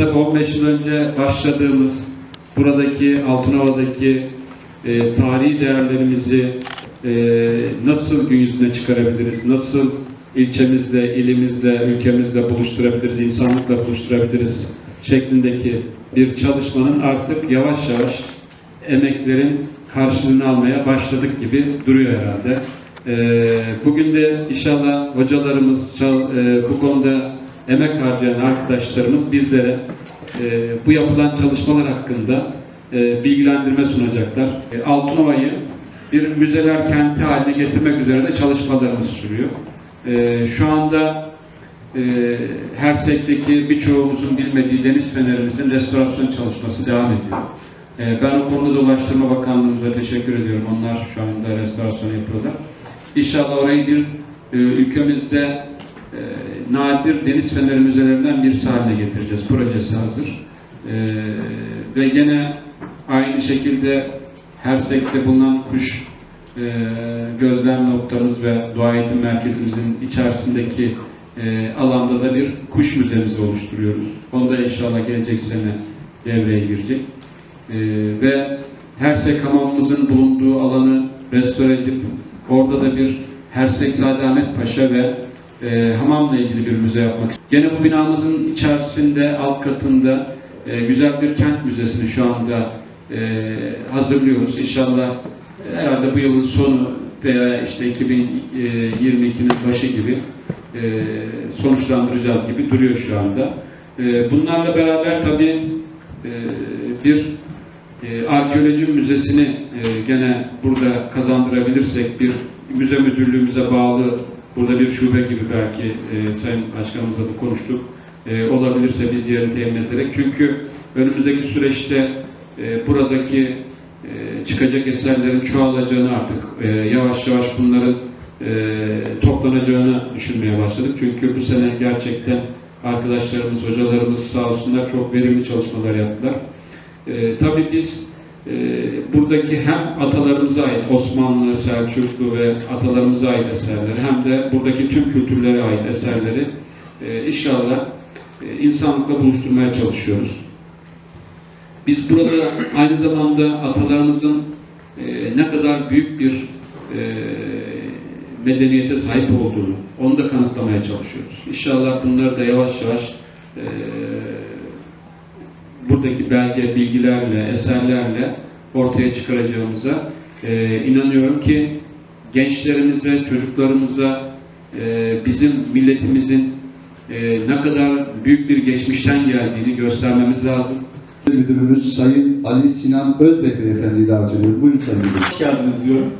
Tabii 15 yıl önce başladığımız buradaki Altınova'daki e, tarihi değerlerimizi e, nasıl gün yüzüne çıkarabiliriz, nasıl ilçemizle, ilimizle, ülkemizle buluşturabiliriz, insanlıkla buluşturabiliriz şeklindeki bir çalışmanın artık yavaş yavaş emeklerin karşılığını almaya başladık gibi duruyor herhalde. Ee, bugün de inşallah hocalarımız, çal- e, bu konuda emek harcayan arkadaşlarımız bizlere e, bu yapılan çalışmalar hakkında e, bilgilendirme sunacaklar. E, Altınova'yı bir müzeler kenti haline getirmek üzere de çalışmalarımız sürüyor. E, şu anda e, Hersek'teki birçoğumuzun bilmediği deniz fenerimizin restorasyon çalışması devam ediyor. E, ben o konuda da Ulaştırma Bakanlığımıza teşekkür ediyorum. Onlar şu anda restorasyon yapıyorlar. İnşallah orayı bir e, ülkemizde e, nadir deniz feneri müzelerinden birisi haline getireceğiz. Projesi hazır. E, ve gene aynı şekilde Hersek'te bulunan kuş e, gözlem noktamız ve doğa eğitim merkezimizin içerisindeki e, alanda da bir kuş müzemizi oluşturuyoruz. Onu da inşallah gelecek sene devreye girecek. E, ve Hersek hamamımızın bulunduğu alanı restore edip orada da bir Hersekzade Ahmet Paşa ve e, hamamla ilgili bir müze yapmak. Gene bu binamızın içerisinde alt katında e, güzel bir kent müzesini şu anda e, hazırlıyoruz. İnşallah e, herhalde bu yılın sonu veya işte 2022'nin başı gibi e, sonuçlandıracağız gibi duruyor şu anda. E, bunlarla beraber tabii e, bir e, arkeoloji müzesini e, gene burada kazandırabilirsek bir müze müdürlüğümüze bağlı burada bir şube gibi belki e, Sayın Başkanımızla da konuştuk. E, olabilirse biz yerini temin ederek. Çünkü önümüzdeki süreçte e, buradaki e, çıkacak eserlerin çoğalacağını artık e, yavaş yavaş bunların e, toplanacağını düşünmeye başladık. Çünkü bu sene gerçekten arkadaşlarımız, hocalarımız sağ olsunlar çok verimli çalışmalar yaptılar. E, tabii biz e, buradaki hem atalarımıza ait Osmanlı, Selçuklu ve atalarımıza ait eserleri hem de buradaki tüm kültürlere ait eserleri e, inşallah e, insanlıkla buluşturmaya çalışıyoruz. Biz burada aynı zamanda atalarımızın e, ne kadar büyük bir e, medeniyete sahip olduğunu, onu da kanıtlamaya çalışıyoruz. İnşallah bunları da yavaş yavaş e, buradaki belge, bilgilerle, eserlerle ortaya çıkaracağımıza e, inanıyorum ki gençlerimize, çocuklarımıza e, bizim milletimizin e, ne kadar büyük bir geçmişten geldiğini göstermemiz lazım. Müdürümüz Sayın Ali Sinan Özbek Beyefendi'yi davet ediyorum. Buyurun Sayın Müdürüm. Hoş geldiniz diyorum.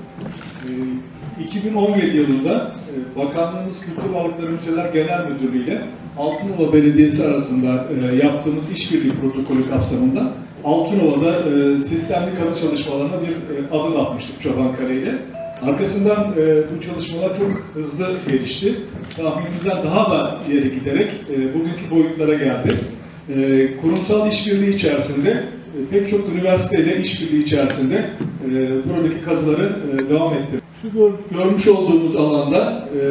Ee, 2017 yılında e, Bakanlığımız Kültür Varlıkları Müzeler Genel Müdürlüğü ile Altınova Belediyesi arasında e, yaptığımız işbirliği protokolü kapsamında Altınova'da e, sistemli kazı çalışmalarına bir e, adım atmıştık Çobankale ile. Arkasından e, bu çalışmalar çok hızlı gelişti. Tahminimizden daha da ileri giderek e, bugünkü boyutlara geldi. E, kurumsal işbirliği içerisinde e, pek çok üniversiteyle işbirliği içerisinde e, buradaki kazıları e, devam ettirdik. Şu gör- görmüş olduğumuz alanda e,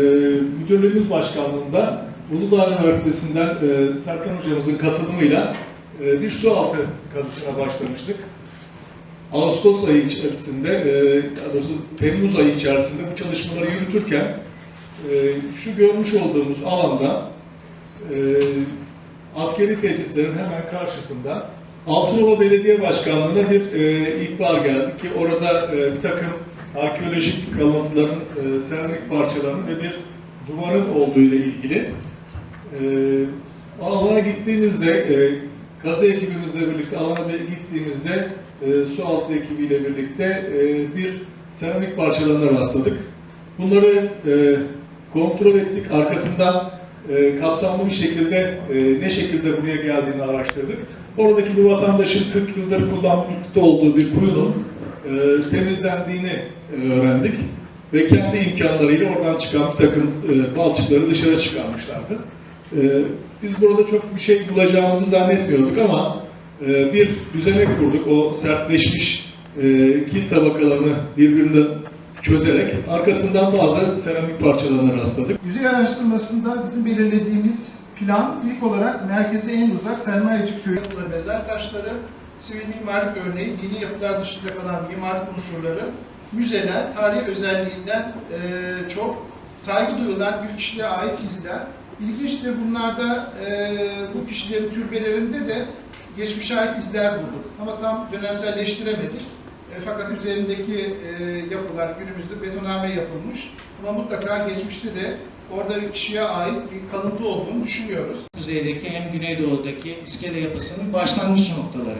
müdürlüğümüz başkanlığında Uludağ Üniversitesi'nden e, Serkan hocamızın katılımıyla e, bir su altı kazısına başlamıştık. Ağustos ayı içerisinde, e, doğrusu Temmuz ayı içerisinde bu çalışmaları yürütürken e, şu görmüş olduğumuz alanda e, askeri tesislerin hemen karşısında Altınova Belediye Başkanlığı'na bir e, ihbar geldi ki orada e, bir takım arkeolojik kalıntıların, e, seramik parçalarının ve bir duvarın olduğu ile ilgili e, alana gittiğimizde, e, kazı ekibimizle birlikte alana gittiğimizde e, su altı ekibiyle birlikte e, bir seramik parçalarına rastladık. Bunları e, kontrol ettik. Arkasından e, kapsamlı bir şekilde e, ne şekilde buraya geldiğini araştırdık. Oradaki bir vatandaşın 40 yıldır kullanmakta olduğu bir kuyunun e, temizlendiğini e, öğrendik. Ve kendi imkanlarıyla oradan çıkan bir takım e, balçıkları dışarı çıkarmışlardı. E, biz burada çok bir şey bulacağımızı zannetmiyorduk ama e, bir düzenek kurduk. O sertleşmiş e, kil tabakalarını birbirinden çözerek arkasından bazı seramik parçalarına rastladık. Yüzey araştırmasında bizim belirlediğimiz plan ilk olarak merkeze en uzak Selmayacık köyü mezar taşları, sivil mimarlık örneği, dini yapılar dışında kalan mimarlık unsurları, müzeler, tarih özelliğinden eee, çok saygı duyulan bir kişiliğe ait izler. İlginçtir bunlarda eee, bu kişilerin türbelerinde de geçmişe ait izler bulduk. Ama tam dönemselleştiremedik. E, fakat üzerindeki e, yapılar günümüzde betonarme yapılmış. Ama mutlaka geçmişte de orada bir kişiye ait bir kalıntı olduğunu düşünüyoruz. kuzeydeki hem güneydoğudaki iskele yapısının başlangıç noktaları.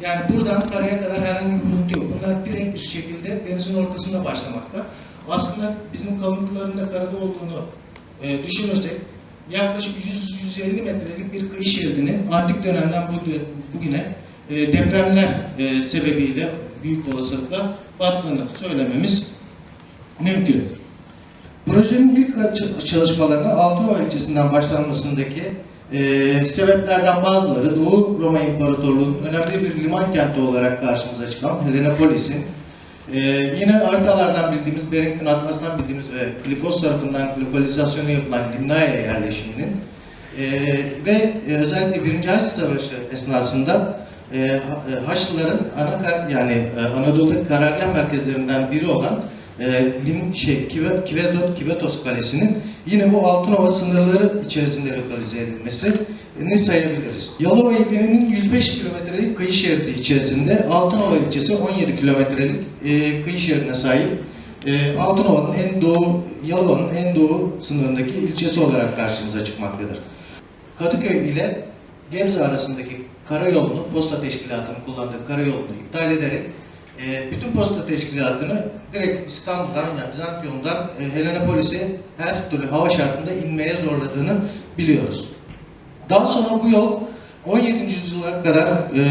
Yani buradan karaya kadar herhangi bir buluntu yok. Bunlar direkt bir şekilde denizin ortasında başlamakta. Aslında bizim kalıntılarında karada olduğunu e, düşünürsek yaklaşık 100-150 metrelik bir kıyı şeridinin antik dönemden bu- bugüne e, depremler e, sebebiyle büyük olasılıkla battığını söylememiz mümkün. Projenin ilk çalışmalarına Altınova ilçesinden başlanmasındaki e, sebeplerden bazıları Doğu Roma İmparatorluğu'nun önemli bir liman kenti olarak karşımıza çıkan Helenopolis'in e, yine haritalardan bildiğimiz, Barrington Atlas'tan bildiğimiz ve Klifos tarafından lokalizasyonu yapılan Limnaya yerleşiminin e, ve özellikle Birinci Haç Savaşı esnasında e, e, Haçlıların ana yani e, Anadolu'daki karargah merkezlerinden biri olan e, Lim, şey, Kivetos Kalesi'nin yine bu Altınova sınırları içerisinde lokalize edilmesini sayabiliriz. Yalova ilinin 105 kilometrelik kıyı şeridi içerisinde Altınova ilçesi 17 kilometrelik e, kıyı şeridine sahip. E, Altınova'nın en doğu, Yalova'nın en doğu sınırındaki ilçesi olarak karşımıza çıkmaktadır. Kadıköy ile Gebze arasındaki karayolunu, posta teşkilatının kullandığı karayolunu iptal ederek e, bütün posta teşkilatını direkt İstanbul'dan, yani Bizantium'dan e, Helenopolis'e her türlü hava şartında inmeye zorladığını biliyoruz. Daha sonra bu yol 17. yüzyıla kadar e,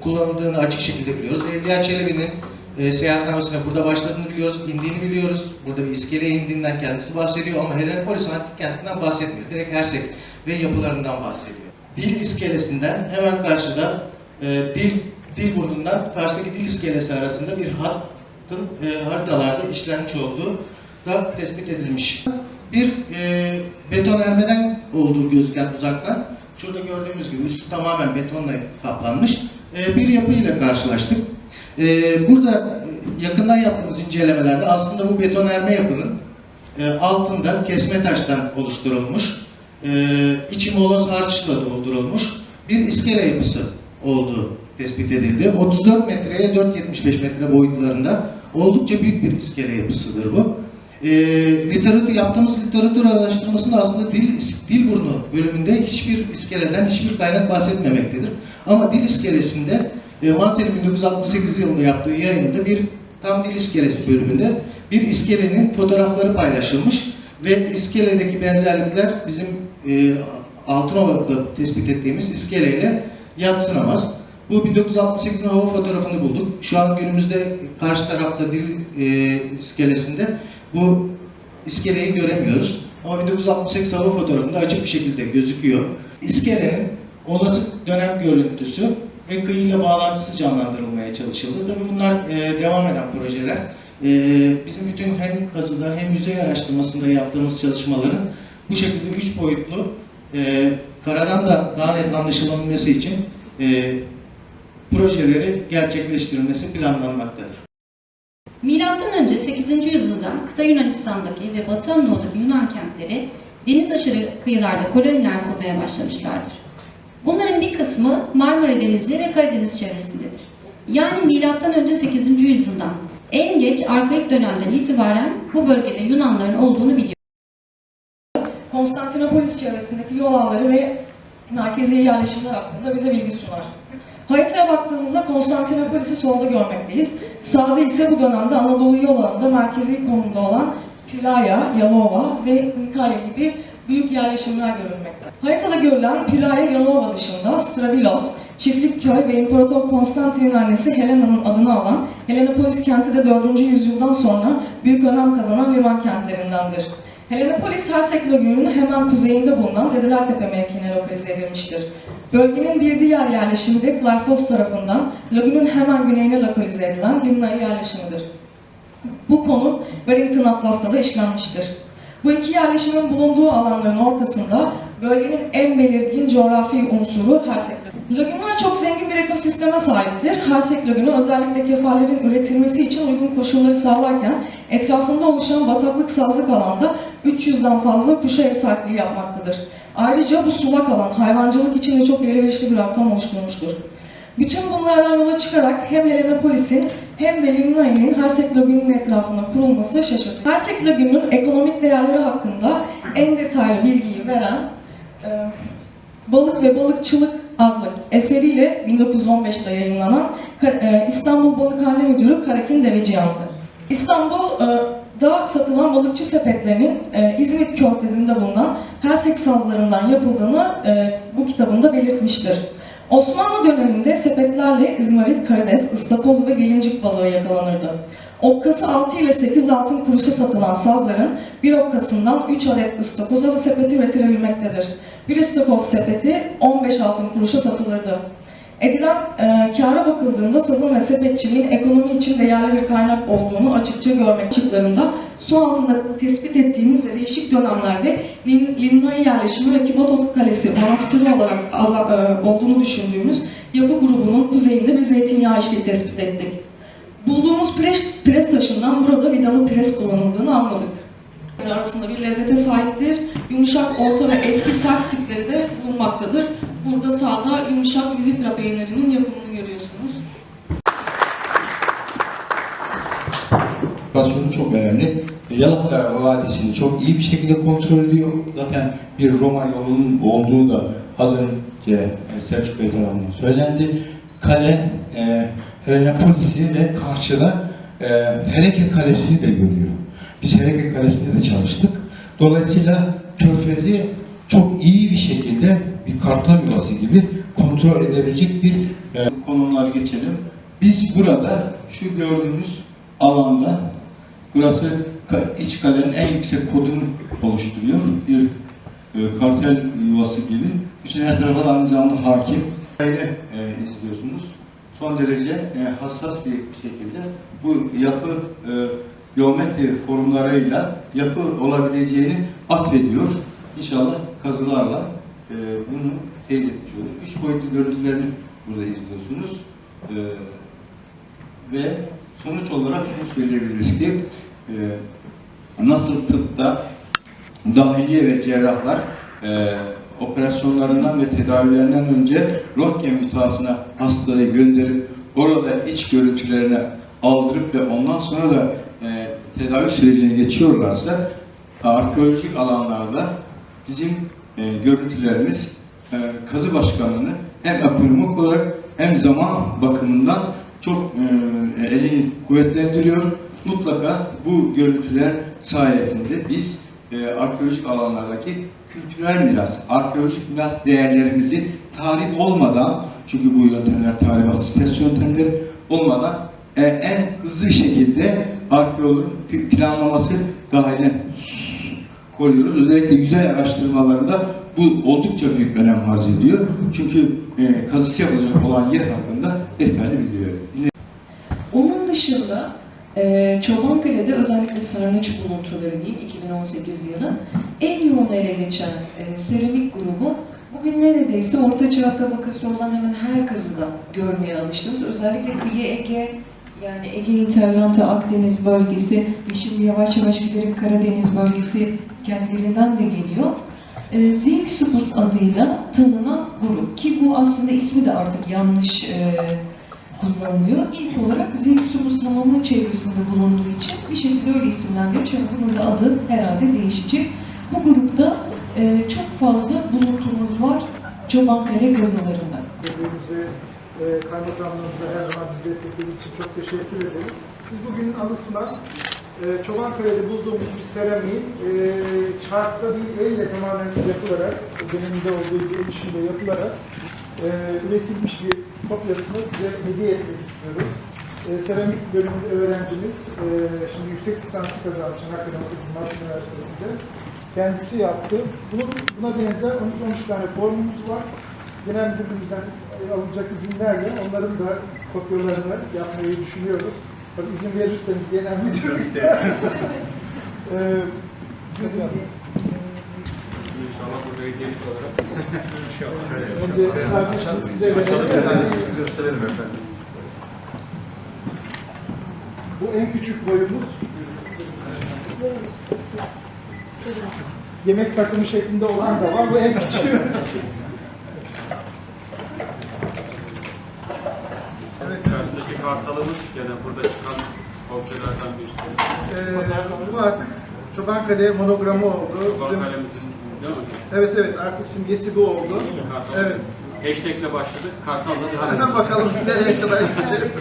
kullanıldığını açık şekilde biliyoruz. Evliya Çelebi'nin e, seyahatnamesine burada başladığını biliyoruz, indiğini biliyoruz. Burada bir iskeleye indiğinden kendisi bahsediyor ama Helenopolis antik kentinden bahsetmiyor. Direkt Hersek ve yapılarından bahsediyor. Dil iskelesinden hemen karşıda e, dil dil burnundan karşıdaki dil iskelesi arasında bir hattın e, haritalarda işlenmiş olduğu da tespit edilmiş. Bir e, betonarmeden olduğu gözüken uzaktan, şurada gördüğümüz gibi üstü tamamen betonla kaplanmış e, bir yapıyla karşılaştık. E, burada yakından yaptığımız incelemelerde aslında bu betonarme yapının e, altında kesme taştan oluşturulmuş, e, içi moloz harçla doldurulmuş bir iskele yapısı olduğu tespit edildi. 34 metreye 4.75 metre boyutlarında oldukça büyük bir iskele yapısıdır bu. E, literatür, yaptığımız literatür araştırmasında aslında dil, dil burnu bölümünde hiçbir iskeleden, hiçbir kaynak bahsetmemektedir. Ama dil iskelesinde e, Mansel'in 1968 yılında yaptığı yayında bir tam dil iskelesi bölümünde bir iskelenin fotoğrafları paylaşılmış ve iskeledeki benzerlikler bizim e, Altınova'da tespit ettiğimiz iskeleyle yatsınamaz. Bu 1968'in hava fotoğrafını bulduk. Şu an günümüzde karşı tarafta dil e, iskelesinde bu iskeleyi göremiyoruz. Ama 1968 hava fotoğrafında açık bir şekilde gözüküyor. İskelenin olası dönem görüntüsü ve kıyıyla bağlantısı canlandırılmaya çalışıldı. Tabii bunlar e, devam eden projeler. E, bizim bütün hem kazıda hem yüzey araştırmasında yaptığımız çalışmaların bu şekilde üç boyutlu e, karadan da daha net anlaşılabilmesi için e, projeleri gerçekleştirilmesi planlanmaktadır. Milattan önce 8. yüzyılda kıta Yunanistan'daki ve Batı Anadolu'daki Yunan kentleri deniz aşırı kıyılarda koloniler kurmaya başlamışlardır. Bunların bir kısmı Marmara Denizi ve Karadeniz çevresindedir. Yani milattan önce 8. yüzyıldan en geç arkaik dönemden itibaren bu bölgede Yunanların olduğunu biliyoruz. Konstantinopolis çevresindeki yol ağları ve merkezi yerleşimler hakkında bize bilgi sunar. Haritaya baktığımızda Konstantinopolis'i solda görmekteyiz. Sağda ise bu dönemde Anadolu yol merkezi konumda olan Pülaya, Yalova ve Nikaya gibi büyük yerleşimler görülmekte. Haritada görülen Pülaya, Yalova dışında Strabilos, Çiftlikköy ve İmparator Konstantin'in annesi Helena'nın adını alan Helenopolis kenti de 4. yüzyıldan sonra büyük önem kazanan liman kentlerindendir. Helenopolis Hersek Lagünü'nün hemen kuzeyinde bulunan Dedelertepe mevkiine lokalize edilmiştir. Bölgenin bir diğer yerleşimi de Clarfos tarafından lagünün hemen güneyine lokalize edilen Limnaya yerleşimidir. Bu konu Barrington Atlas'ta da işlenmiştir. Bu iki yerleşimin bulunduğu alanların ortasında Bölgenin en belirgin coğrafi unsuru Hersek Lagunlar çok zengin bir ekosisteme sahiptir. Hersek Lagunu özellikle kefallerin üretilmesi için uygun koşulları sağlarken etrafında oluşan bataklık sazlık alanda 300'den fazla kuşa ev sahipliği yapmaktadır. Ayrıca bu sulak alan hayvancılık için de çok elverişli bir ortam oluşturmuştur. Bütün bunlardan yola çıkarak hem Helenopolis'in hem de Limnai'nin Hersek Lagünü'nün etrafında kurulması şaşırtıcı. Hersek Lagünü'nün ekonomik değerleri hakkında en detaylı bilgiyi veren e, Balık ve Balıkçılık adlı eseriyle 1915'te yayınlanan e, İstanbul Balıkhane Müdürü Karakin Deveciyan'dı. İstanbul'da satılan balıkçı sepetlerinin e, İzmit Körfezi'nde bulunan Hersek sazlarından yapıldığını e, bu kitabında belirtmiştir. Osmanlı döneminde sepetlerle izmarit, karides, ıstakoz ve gelincik balığı yakalanırdı. Okkası 6 ile 8 altın kuruşa satılan sazların bir okkasından 3 adet ıstakoz avı sepeti üretilebilmektedir. Bir ıstakoz sepeti 15 altın kuruşa satılırdı. Edilen e, kâra bakıldığında sazın ve sepetçiliğin ekonomi için değerli bir kaynak olduğunu açıkça görmek açıklarında su altında tespit ettiğimiz ve değişik dönemlerde Lim, Limnai yerleşimi ve Kibatot Kalesi manastırı olarak e, olduğunu düşündüğümüz yapı grubunun kuzeyinde bir zeytinyağı işliği tespit ettik. Bulduğumuz pres, pres taşından burada vidalı pres kullanıldığını anladık. Arasında bir lezzete sahiptir. Yumuşak, orta ve eski sert tipleri de bulunmaktadır. Burada sağda yumuşak vizitra peynirinin yapımını görüyorsunuz. Lokasyonu çok önemli. Yalaklar Vadisi'ni çok iyi bir şekilde kontrol ediyor. Zaten bir Roma yolunun olduğu da az önce e, Selçuk Bey tarafından söylendi. Kale, e, Helenopolis'i ve karşıda e, Hereke Kalesi'ni de görüyor. Biz Hereke Kalesi'nde de çalıştık. Dolayısıyla Körfez'i çok iyi bir şekilde bir kartal yuvası gibi kontrol edebilecek bir e, konumlara geçelim. Biz burada şu gördüğünüz alanda burası iç kalenin en yüksek kodunu oluşturuyor. Bir e, kartel yuvası gibi. Bütün her tarafa da aynı zamanda hakim. Böyle e, izliyorsunuz. Son derece e, hassas bir şekilde bu yapı e, geometri formlarıyla yapı olabileceğini atfediyor. İnşallah kazılarla e, bunu teyit etmiş olur. Üç boyutlu görüntülerini burada izliyorsunuz. E, ve sonuç olarak şunu söyleyebiliriz ki e, nasıl tıpta dahiliye ve cerrahlar e, operasyonlarından ve tedavilerinden önce röntgen müteahhısına hastayı gönderip orada iç görüntülerini aldırıp ve ondan sonra da e, tedavi sürecine geçiyorlarsa arkeolojik alanlarda bizim e, görüntülerimiz e, kazı başkanını hem ekonomik olarak hem zaman bakımından çok e, elini kuvvetlendiriyor. Mutlaka bu görüntüler sayesinde biz e, arkeolojik alanlardaki kültürel miras, arkeolojik miras değerlerimizi tarih olmadan, çünkü bu yöntemler tarih asistans yöntemleri olmadan e, en hızlı şekilde arkeologun pi- planlaması dahiline koyuyoruz. Özellikle yüzey araştırmalarında bu oldukça büyük önem arz ediyor. Çünkü e, kazısı yapılacak olan yer hakkında detaylı bilgi veriyor. Onun dışında e, Çobankale'de özellikle sarnıç buluntuları diyeyim 2018 yılı en yoğun ele geçen e, seramik grubu bugün neredeyse Orta Çağ tabakası olan hemen her kazıda görmeye alıştığımız özellikle kıyı Ege yani Ege Interlanta Akdeniz bölgesi ve şimdi yavaş yavaş giderek Karadeniz bölgesi kentlerinden de geliyor. E, Zirksupus adıyla tanınan grup ki bu aslında ismi de artık yanlış e, kullanılıyor. İlk olarak Zirksupus hamamının çevresinde bulunduğu için bir şekilde öyle isimlendirmiş ama bunun da adı herhalde değişecek. Bu grupta e, çok fazla buluntumuz var Çobankale kazılarında. E, kaymakamlarımıza her zaman bizi desteklediği için çok teşekkür ederiz. Biz bugünün anısına e, Çobankale'de bulduğumuz bir seramiğin e, çarkta değil elle tamamen yapılarak, döneminde olduğu gibi işinde yapılarak e, üretilmiş bir kopyasını size hediye etmek istiyorum. E, seramik bölümünde öğrencimiz, e, şimdi yüksek lisansı kazanmış Ankara Mimar Üniversitesi'nde. Kendisi yaptı. Bunun, buna benzer 12-13 tane formumuz var. Genel müdürlüğümüzden alınacak izinlerle onların da kopyalarını yapmayı düşünüyoruz. Tabii izin verirseniz genel müdürlükten. Ee, İnşallah burada hediyelik olarak. Önce sadece size verelim. gösterelim efendim. Bu en küçük boyumuz. Yemek takımı şeklinde olan da var. Bu en küçüğümüz. Evet, kartalımız gene burada çıkan objelerden birisi. Ee, bu artık Çobankale monogramı oldu. Kurban Bizim- kalemizin değil mi? Evet evet artık simgesi bu oldu. Kartal. Evet. Hashtag'le başladık. Kartal'da devam Hemen bakalım nereye kadar gideceğiz.